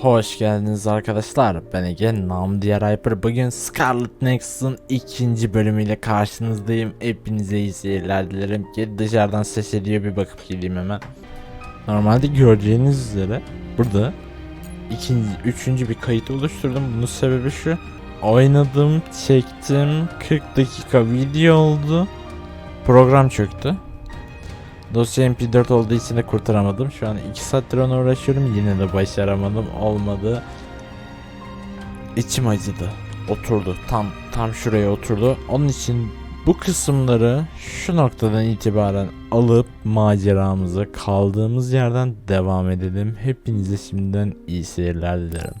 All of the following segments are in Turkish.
Hoş geldiniz arkadaşlar. Ben Ege, nam diğer Hyper. Bugün Scarlet Nexus'un ikinci bölümüyle karşınızdayım. Hepinize iyi seyirler dilerim ki dışarıdan ses ediyor bir bakıp geleyim hemen. Normalde göreceğiniz üzere burada ikinci, üçüncü bir kayıt oluşturdum. Bunun sebebi şu. Oynadım, çektim. 40 dakika video oldu. Program çöktü. Dosya MP4 olduğu için de kurtaramadım. Şu an 2 saattir ona uğraşıyorum. Yine de başaramadım. Olmadı. İçim acıdı. Oturdu. Tam tam şuraya oturdu. Onun için bu kısımları şu noktadan itibaren alıp maceramıza kaldığımız yerden devam edelim. Hepinize şimdiden iyi seyirler dilerim.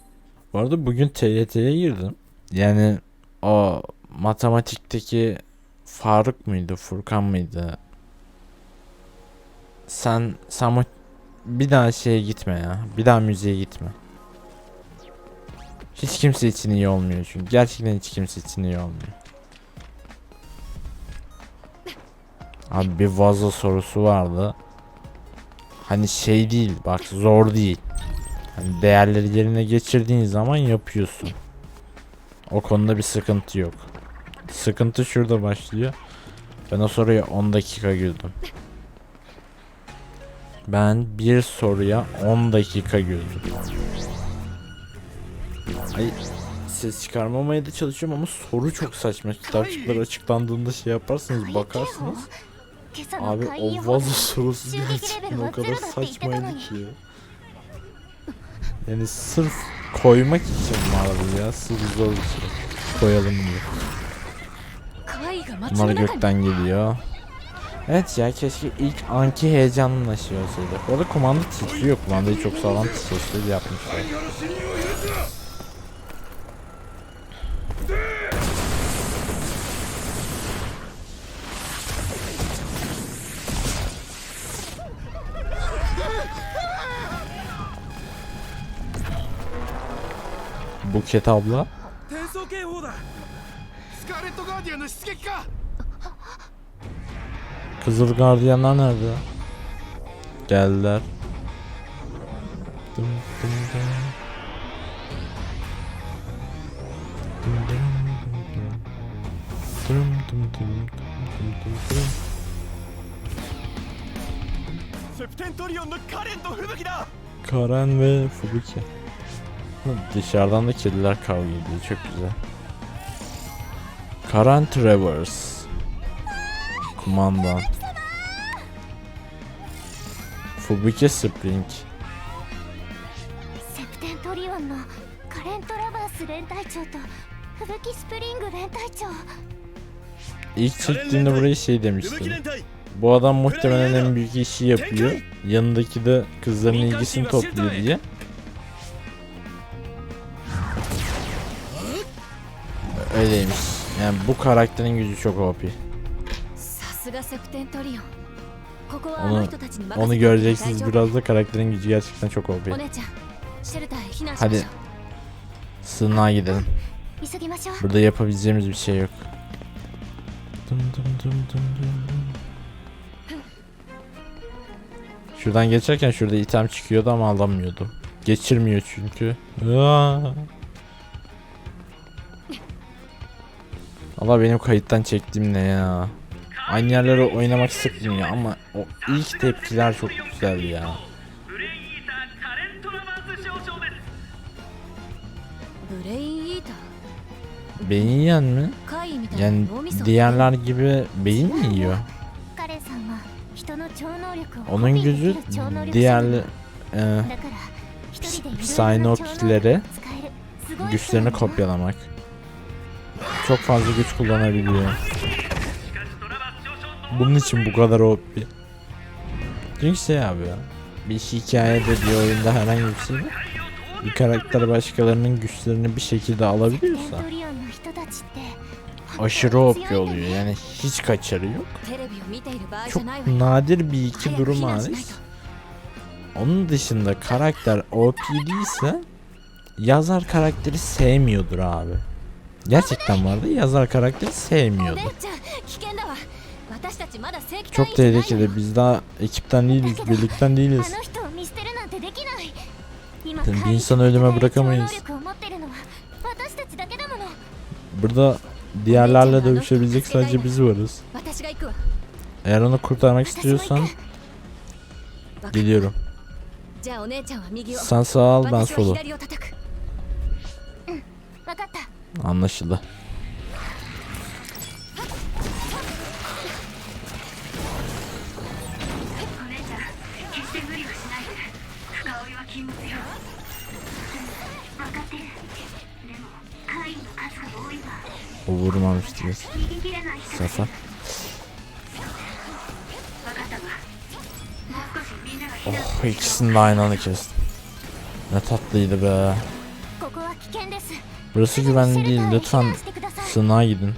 Bu arada bugün TYT'ye girdim. Yani o matematikteki Faruk muydu, Furkan mıydı? Sen mu- bir daha şeye gitme ya. Bir daha müziğe gitme. Hiç kimse için iyi olmuyor çünkü. Gerçekten hiç kimse için iyi olmuyor. Abi bir vazo sorusu vardı. Hani şey değil bak zor değil. Hani değerleri yerine geçirdiğin zaman yapıyorsun. O konuda bir sıkıntı yok. Sıkıntı şurada başlıyor. Ben o soruya 10 dakika güldüm. Ben bir soruya 10 dakika güldüm. Ay ses çıkarmamaya da çalışıyorum ama soru çok saçma. Kitapçıklar açıklandığında şey yaparsınız bakarsınız. Abi o vazo sorusu gerçekten o kadar saçmaydı ki. Yani sırf koymak için vardı ya. Sırf zor bir şey. Koyalım diye. Bunlar gökten geliyor. Evet ya keşke ilk anki heyecanımla şey olsaydı. Orada kumanda titriyor. Kumandayı çok sağlam titriyor yapmışlar. Buket abla. Kızıl gardiyanlar nerede? Geldiler. Dım dım dım. Dım dım dım dım. Dım dım dım dım dım dım. セプテントリオンのカレンと吹雪だ Karen ve Fubuki. Hı, Dışarıdan da kediler kavga ediyor. Çok güzel. Karen Travers. Kumandan. Fubuki Spring. セプテントリオンのカレント・ラバース連隊長と吹雪スプリング連隊長 İlk çektiğinde burayı şey 吹雪 demiştim. 連隊 Bu adam muhtemelen en büyük işi yapıyor. Yanındaki de kızların ilgisini topluyor diye. Öyleymiş. Yani bu karakterin gücü çok OP. さすがセプテントリオンここはあ onu, onu göreceksiniz biraz da karakterin gücü gerçekten çok OP. Hadi sığınağa gidelim. Burada yapabileceğimiz bir şey yok. Dum dum dum dum dum. Şuradan geçerken şurada item çıkıyordu ama alamıyordu. Geçirmiyor çünkü. Allah benim kayıttan çektiğim ne ya. Aynı yerlere oynamak sıkmıyor ama o ilk tepkiler çok güzel ya. Beyin yiyen mi? Yani diğerler gibi beyin mi yiyor? Onun gözü diğer e, güçlerini kopyalamak. Çok fazla güç kullanabiliyor. Bunun için bu kadar OP. Çünkü şey abi ya. Bir hikayede bir oyunda herhangi bir şey bir karakter başkalarının güçlerini bir şekilde alabiliyorsa aşırı OP oluyor yani hiç kaçarı yok. Çok nadir bir iki durum hariç. Onun dışında karakter OP değilse yazar karakteri sevmiyordur abi. Gerçekten vardı yazar karakteri sevmiyordu. Çok tehlikeli. Biz daha ekipten değiliz, birlikten değiliz. Bir insanı ölüme bırakamayız. Burada diğerlerle dövüşebilecek sadece biz varız. Eğer onu kurtarmak istiyorsan geliyorum. Sen sağ ol ben solu. Anlaşıldı. O vurmamış diyor. Sasa. Oh ikisini de aynı anda kestim. Ne tatlıydı be. Burası güvenli değil. Lütfen sığınağa gidin.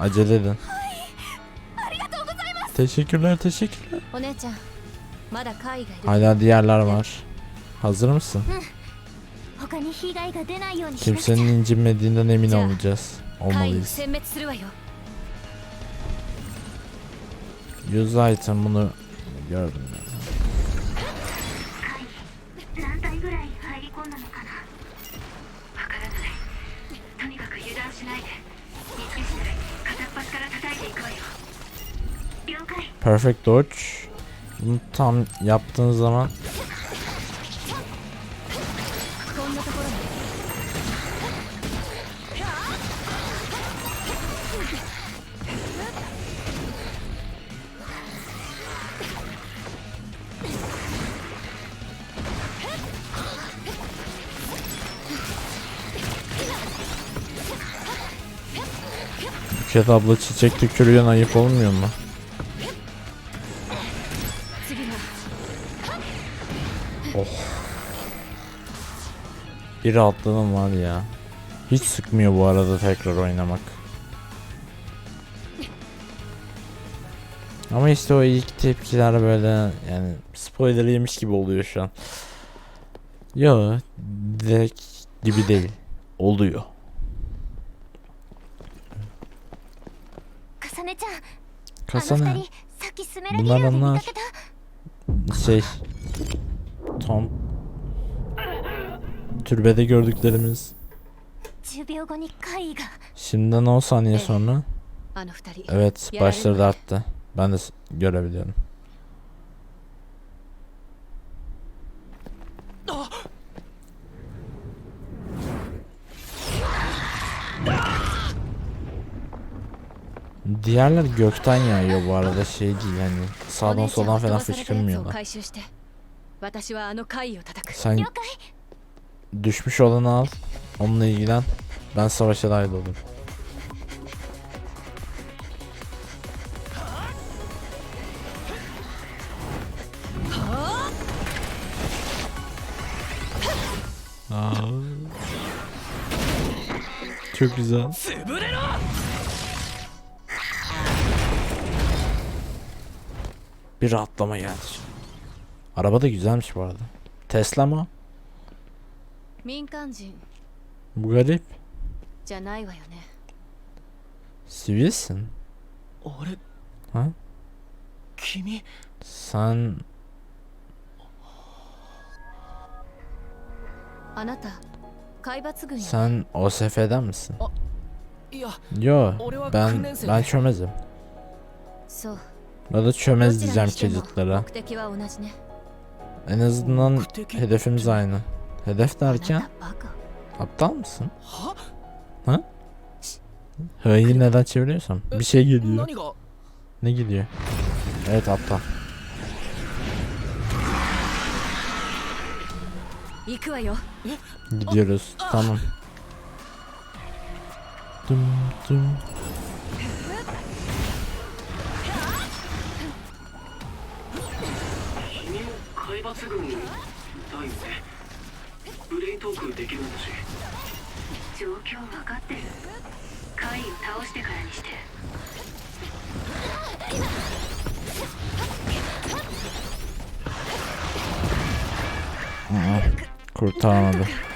Acele edin. Teşekkürler teşekkürler. Hala diğerler var. Hazır mısın? Kimsenin incinmediğinden emin olacağız. Olmalıyız. Yüz item bunu gördüm ben. Perfect dodge. Bunu tam yaptığın zaman Buket abla çiçek tükürüyorsun ayıp olmuyor mu? 次は Bir rahatladım var ya. Hiç sıkmıyor bu arada tekrar oynamak. Ama işte o ilk tepkiler böyle yani spoiler yemiş gibi oluyor şu an. Yo direkt gibi değil. Oluyor. Kasana. Bunlar onlar. Şey. Tom. Türbede gördüklerimiz. Şimdiden 10 saniye sonra. Evet başları da arttı. Ben de görebiliyorum. Diğerler gökten yağıyor bu arada şey değil hani sağdan soldan falan fışkırmıyorlar. Sen düşmüş olanı al, onunla ilgilen. Ben savaşa dahil olurum. Çok güzel. Bir rahatlama geldi. Araba da güzelmiş bu arada. Tesla mı? Bu garip. Sivilsin. Ha? Sen... Sen OSF'den misin? Yo, ben ben çömezim. Ya da çömez diyeceğim keditlere. En azından hedefimiz aynı. Hedef derken? Aptal mısın? Ha? Hı'yı neden çeviriyorsam? Bir ee, şey geliyor. Ne gidiyor? Evet aptal. Gidiyoruz. Ah. Tamam. Dum dum. も海抜軍だよねブレイントークできるんだし状況分かってる怪異を倒してからにして Kurtaramadı.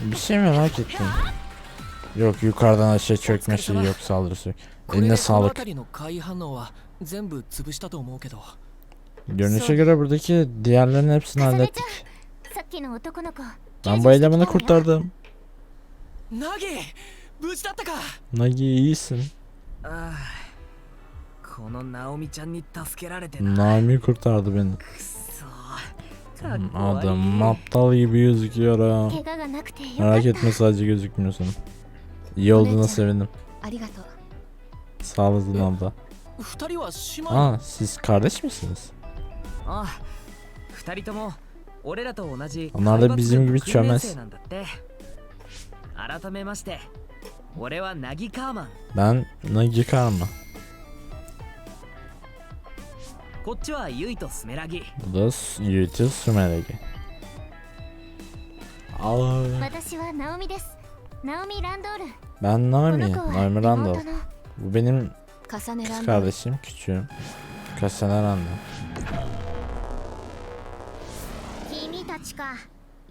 Bir şey merak ettim? Yok yukarıdan aşağı çökme çökmesi yok saldırısı yok. Eline sağlık. Görünüşe göre buradaki diğerlerinin hepsini hallettik. Ben bu elemanı kurtardım. Nagi, Nagi iyisin. Naomi kurtardı beni. Hmm, adam aptal gibi gözüküyor ha. Merak etme sadece gözükmüyorsun. İyi olduğuna sevindim. Sağ olasın abla. Aa siz kardeş misiniz? Onlar da bizim gibi çömez. Ben Nagi Karma. こっちはユイとスメラギ Bu da S- Yuichi Sumeregi. Aa, 私はナオミですナオミ・ランドール ben こ Nami. の子は Nami 妹 Randall. の Bu benim 重ね kız らんだ kardeşim. Küçüğüm. Kaç sene Randall. 君たちか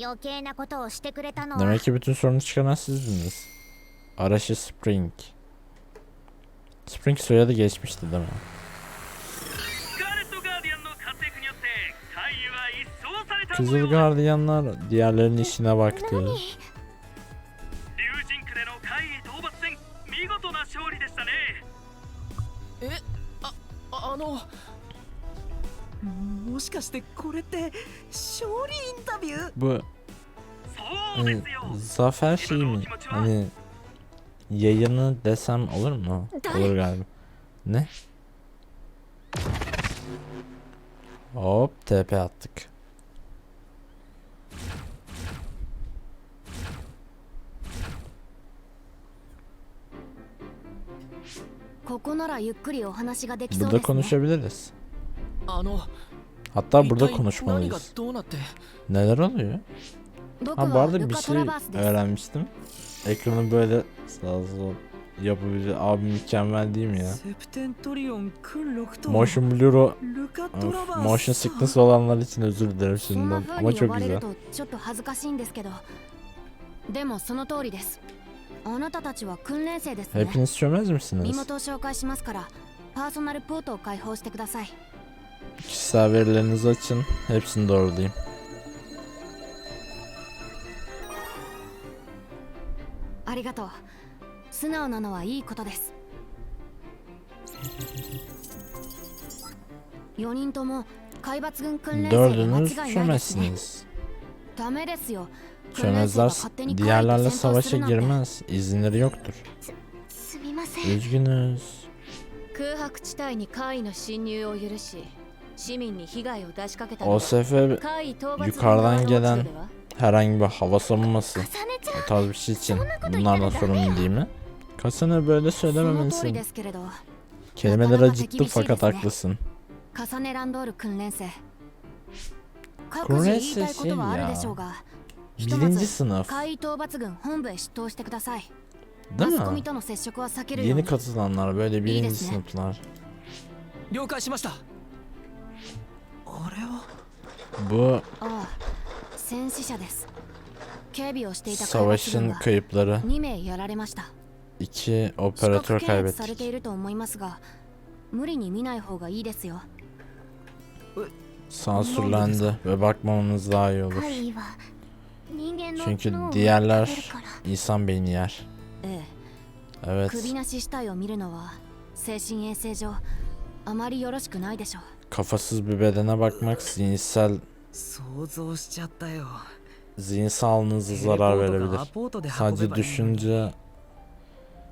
余計なことをしてくれたのは Demek ki bütün sorunu çıkaran sizdiniz. Arashi Spring. Spring soyadı geçmişti değil mi? Kızıl gardiyanlar diğerlerinin işine baktı. Bu hani, zafer şey mi? Hani yayını desem olur mu? Olur galiba. Ne? Hop TP attık. Burada konuşabiliriz. Hatta burada konuşmalıyız. Neler oluyor? Ha bu arada bir şey öğrenmiştim. Ekranı böyle sağ sol yapabilir. Abi mükemmel değil mi ya? Motion Blur of, Motion Sickness olanlar için özür dilerim şimdiden. Ama çok güzel. あなたたちは訓練生ですね Hepiniz çömez 身 misiniz? 元を紹介しますからパーソナルポートを開放してください Kişisel verilerinizi açın. Hepsini doğrulayayım. ありがとう素直なのはいいことです4人とも海抜軍訓練生で間違いないですね Çömezler 勝手に海域 diğerlerle で戦闘す savaşa るなんて girmez. İzinleri yoktur. すみません Üzgünüz. 空白地帯に海の侵入を許し市民に被害を出しかけたのは OSF 海討伐軍 yukarıdan 側の落ち度 gelen では herhangi bir hava savunması 重ねちゃ o tarz bir şey için bunlardan sorumlu değil mi? Kasana böyle その通り söylememelisin. ですけれど Kelimeler acıttı fakat haklısın. 重ねランドール訓練生 各自言いたいことはあるでしょうが、ひとまず怪異討伐軍本部へ出頭してください。マスコミとの接触は避けるように。家に勝つなんならベリビリンジスのとなる。了解しました。これは。ぶ。ああ、戦死者です。警備をしていた怪物軍が二名やられました。一オペレーター怪物。されていると思いますが、無理に見ない方がいいですよ。え いると思いますが無理に見ない方がいいですよ Sansürlendi ve bakmamamız daha iyi olur. 怪異は人間の Çünkü 脳を diğerler 食べるから insan beyni yer. ええ Evet. 首なし死体を見るのは精神衛生上あまりよろしくないでしょう Kafasız bir bedene bakmak zihinsel 想像しちゃったよ zihin sağlığınıza テレポー zarar トか verebilir. アポートで運べ Sadece ばいいのに düşünce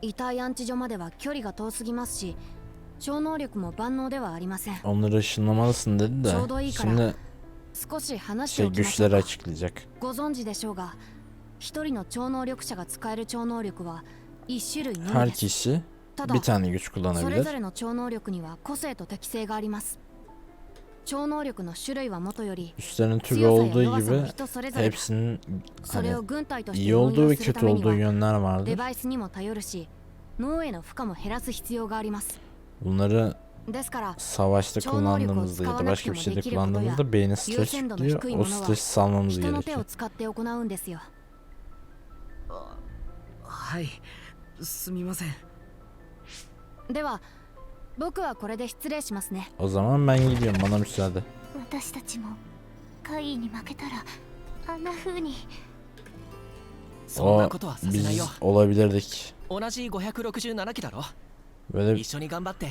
遺体安置所までは距離が遠すぎますし 超能力も万能ではありません onları ışınlamalısın dedi de şimdi 少し話して şey おきましょう güçleri か açıklayacak. ご存知でしょうが一人の超能力者が使える超能力は一種類の Her みです kişi ただ bir tane güç それぞ kullanabilir. れの超能力には個性と適性があります超能力の種類はもとより Üstlerin türü 強さや olduğu 弱さも gibi 人それぞれだ hepsinin それ hani を軍隊として iyi 運 olduğu 用 ve するた kötü めに olduğu は yönler デ vardır. バイスにも頼るし脳への負荷も減らす必要があります Bunları ですから savaşta kullandığımızda ya da başka bir şeyde kullandığımızda beyni stres yüklüyor. O stresi salmamız 人の手 gerekiyor. を使って行うんですよはいすみませんでは僕はこれで失礼しますね O zaman ben gidiyorum bana müsaade. 私たちも怪異に負けたらあんな風にそん O なことはさせない biz よ olabilirdik. 同じ567期だろ Böyle 一緒に頑張って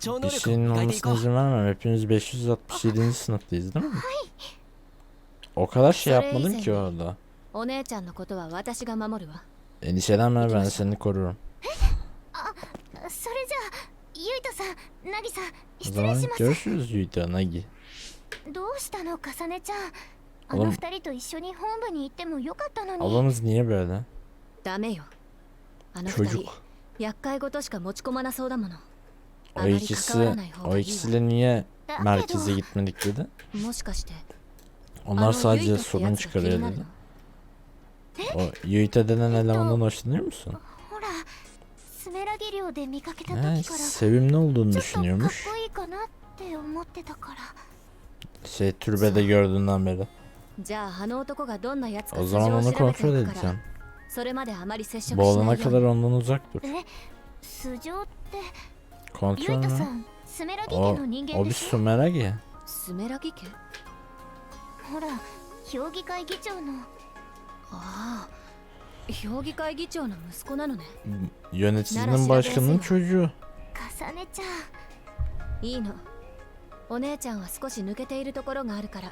超能 bir 力を şeyin 磨いていこ olmasına う izin vermem. Hepimiz 567. sınıftayız değil mi? O kadar şey Söyle yapmadım iyice. ki orada. お姉ちゃんのことは私が守るわ Endişelenme ben seni korurum. それじゃあゆいとさんなぎさん O 失 zaman 礼します görüşürüz Yuita Nagi. どうしたのかさねちゃんああらの二人と一緒に本部に行ってもよかったのに Ablamız niye böyle? ダメよあの二 Çocuk. 人 厄介事しか持ち込まなそうだもの O あまり関わ ikisi らない方 o がいい ikisiyle niye だけど merkeze gitmedik dedi. わもしかして Onlar あの sadece ユイトって sorun やつが気に çıkarıyor なる dedi. の O Yuita denen elemandan hoşlanıyor musun? ほらスメラギ漁で見かけた He, 時から sevimli olduğunu ちょっとかっ düşünüyormuş. こいいかなって思ってたから Şey türbede gördüğünden beri. じゃああの男がどんなやつか O 素性 zaman を onu 調べて kontrol おくから edeceğim. それまであまり接触しないように。ondan uzak dur. え素性って。ゆ Kontrol いとさ?んスメラギ家 O, の人間 o で bir しょ sumeragi. スメラギ家？ほら評議会議長の。ああ評議会議長の息子なのね。Yöneticinin başkanının çocuğu. かさねちゃんいいの。お姉ちゃんは少し抜けているところがあるから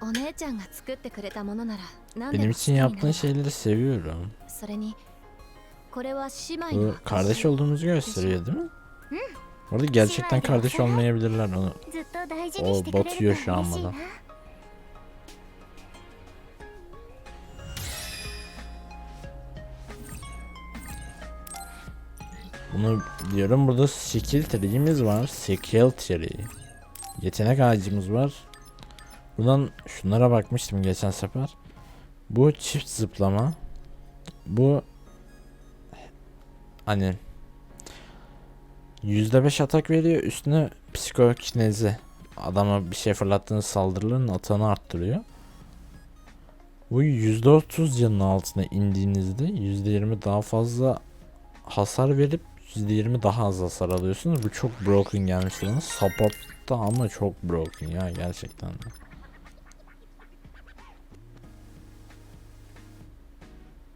お姉ちゃんが作ってくれたものなら何でも Benim 好 için きになる yaptığın şeyleri seviyorum. それにこれは姉妹 Bu の kardeş olduğumuzu gösteriyor değil mi? Orada gerçekten kardeş olmayabilirler onu. ずっと大事にしてく O れると batıyor 嬉しい şu an な bana. Bunu diyorum burada skill tree'imiz var. Skill tree. Yetenek ağacımız var. Buradan şunlara bakmıştım geçen sefer. Bu çift zıplama. Bu hani %5 atak veriyor üstüne psikokinezi. Adama bir şey fırlattığınız saldırıların atağını arttırıyor. Bu %30 canın altına indiğinizde %20 daha fazla hasar verip %20 daha az hasar alıyorsunuz. Bu çok broken gelmişti bana. Support'ta ama çok broken ya gerçekten. de.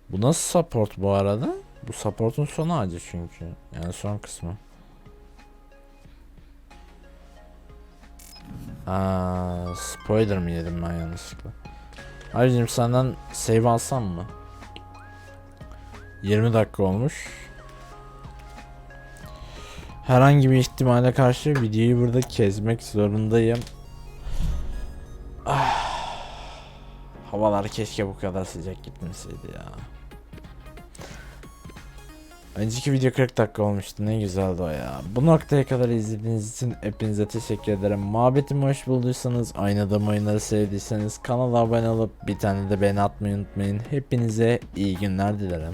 Bu nasıl support bu arada? Bu support'un son ağacı çünkü. Yani son kısmı. Aa, spoiler mı yedim ben yanlışlıkla? Ayrıca senden save alsam mı? 20 dakika olmuş. Herhangi bir ihtimale karşı videoyu burada kesmek zorundayım. Havalar keşke bu kadar sıcak gitmeseydi ya. Önceki video 40 dakika olmuştu ne güzeldi o ya. Bu noktaya kadar izlediğiniz için hepinize teşekkür ederim. Muhabbetimi hoş bulduysanız, aynada oyunları sevdiyseniz kanala abone olup bir tane de beğeni atmayı unutmayın. Hepinize iyi günler dilerim.